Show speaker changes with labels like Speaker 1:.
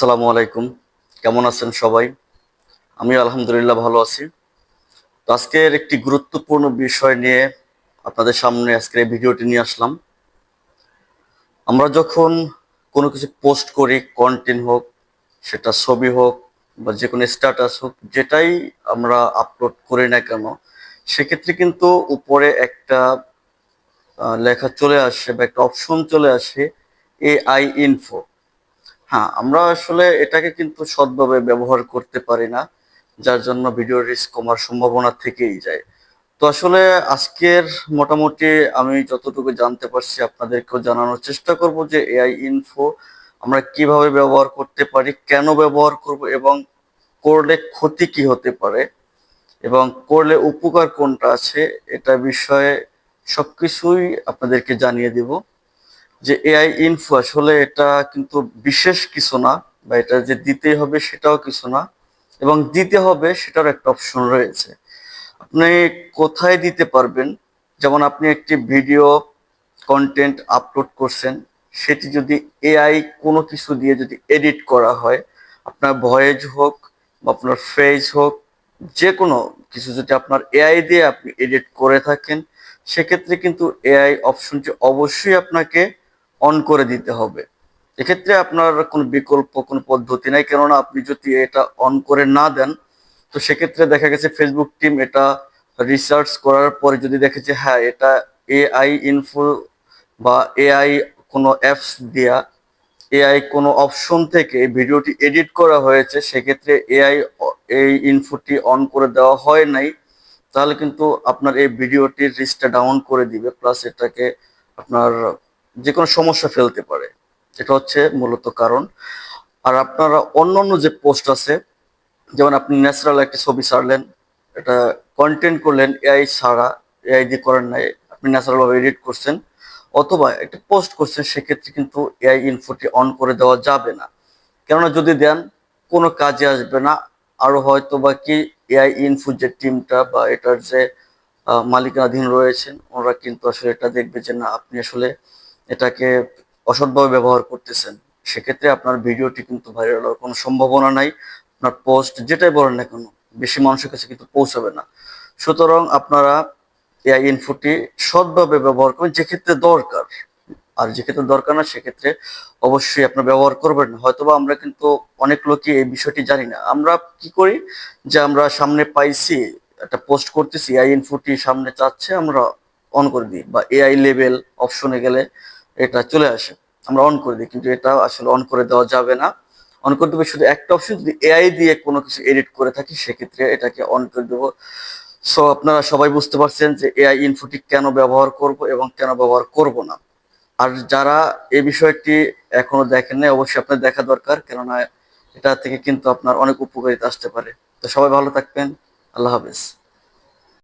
Speaker 1: আসসালামু আলাইকুম। কেমন আছেন সবাই? আমি আলহামদুলিল্লাহ ভালো আছি। তো আজকের একটি গুরুত্বপূর্ণ বিষয় নিয়ে আপনাদের সামনে আজকের এই ভিডিওটি নিয়ে আসলাম। আমরা যখন কোনো কিছু পোস্ট করি কন্টেন্ট হোক, সেটা ছবি হোক বা যে কোনো স্ট্যাটাস হোক, যেটাই আমরা আপলোড করি না কেন, সেক্ষেত্রে কিন্তু উপরে একটা লেখা চলে আসে বা একটা অপশন চলে আসে এআই ইনফো হ্যাঁ আমরা আসলে এটাকে কিন্তু সৎভাবে ব্যবহার করতে পারি না, যার জন্য ভিডিও রিস্ক কমার সম্ভাবনা থেকেই যায়। তো আসলে আজকের মোটামুটি আমি যতটুকু জানতে পারছি আপনাদেরকেও জানানোর চেষ্টা করব যে এআই ইনফো আমরা কীভাবে ব্যবহার করতে পারি, কেন ব্যবহার করব এবং করলে ক্ষতি কি হতে পারে এবং করলে উপকার কোনটা আছে, এটা বিষয়ে সবকিছুই আপনাদেরকে জানিয়ে দিব। যে এআই ইনফো আসলে এটা কিন্তু বিশেষ কিছু না, বা এটা যে দিতেই হবে সেটাও কিছু না, এবং দিতে হবে সেটার একটা অপশন রয়েছে। আপনি কোথায় দিতে পারবেন? যেমন আপনি একটি ভিডিও কন্টেন্ট আপলোড করছেন, সেটি যদি এআই কোনো কিছু দিয়ে যদি এডিট করা হয়, আপনার ভয়েস হোক বা আপনার ফেস হোক যে কোনো কিছু যদি আপনার এআই দিয়ে আপনি এডিট করে থাকেন, সেক্ষেত্রে কিন্তু এআই অপশনটি অবশ্যই আপনাকে অন করে দিতে হবে। এক্ষেত্রে আপনার কোনো বিকল্প, কোনো পদ্ধতি নাই। কেননা আপনি যদি এটা অন করে না দেন, তো সেক্ষেত্রে দেখা গেছে ফেসবুক টিম এটা রিসার্চ করার পরে যদি দেখে যে হ্যাঁ এটা এআই ইনফো বা এআই কোনো অ্যাপস দিয়া এআই কোনো অপশন থেকে ভিডিওটি এডিট করা হয়েছে, সেক্ষেত্রে এআই এই ইনফোটি অন করে দেওয়া হয় নাই, তাহলে কিন্তু আপনার এই ভিডিওটির রিস্কটা ডাউন করে দিবে। প্লাস এটাকে আপনার যে কোনো সমস্যা ফেলতে পারে। এটা হচ্ছে মূলত কারণ। আর আপনারা অন্য অন্য যে পোস্ট আছে, যেমন আপনি ন্যাচারাল একটা ছবি ছাড়লেন, এটা কন্টেন্ট করলেন এআই ছাড়া এআই দিয়ে করেন নাই, আপনি ন্যাচারাল ভাবে এডিট করছেন, অথবা একটা পোস্ট করছেন, সেক্ষেত্রে কিন্তু এআই ইনফোটি অন করে দেওয়া যাবে না। কেননা যদি দেন, কোনো কাজে আসবে না। আরও হয়তো বা কি এআই ইনফো যে টিমটা বা এটার যে মালিকানাধীন রয়েছেন, ওরা কিন্তু আসলে এটা দেখবে যে না, আপনি আসলে এটাকে অসৎভাবে ব্যবহার করতেছেন, সেক্ষেত্রে আপনার ভিডিওটি কিন্তু ভাইরাল হওয়ার কোনো সম্ভাবনা নাই, আপনার পোস্ট যেটাই বলেন না কেন, বেশি মানুষের কাছে কিন্তু পৌঁছাবে না। সুতরাং আপনারা এআই ইনফোটি সৎভাবে ব্যবহার করবেন, যে ক্ষেত্রে দরকার। আর যে ক্ষেত্রে দরকার না, সেক্ষেত্রে অবশ্যই আপনার ব্যবহার করবেন। না হয়তোবা আমরা কিন্তু অনেক লোকই এই বিষয়টি জানি না। আমরা কি করি যে আমরা সামনে পাইছি, একটা পোস্ট করতেছি এআই ইনফোটি সামনে চাচ্ছে, আমরা অন করে দিই বা এআই লেভেল অপশনে গেলে এটা চলে আসে। আমরা অন করে দিই, কিন্তু এটা আসলে অন করে দেওয়া যাবে না। অন করে দেবে শুধু একটা অপশন যদি এআই দিয়ে কোনো কিছু এডিট করে থাকি, সেক্ষেত্রে এটাকে অন করে দেবো। সো আপনারা সবাই বুঝতে পারছেন যে এআই ইনফোটি কেন ব্যবহার করব এবং কেন ব্যবহার করব না। আর যারা এই বিষয়টি এখনও দেখেন নাই, অবশ্যই আপনার দেখা দরকার, কেননা এটা থেকে কিন্তু আপনার অনেক উপকারিতা আসতে পারে। তো সবাই ভালো থাকবেন। আল্লাহ হাফেজ।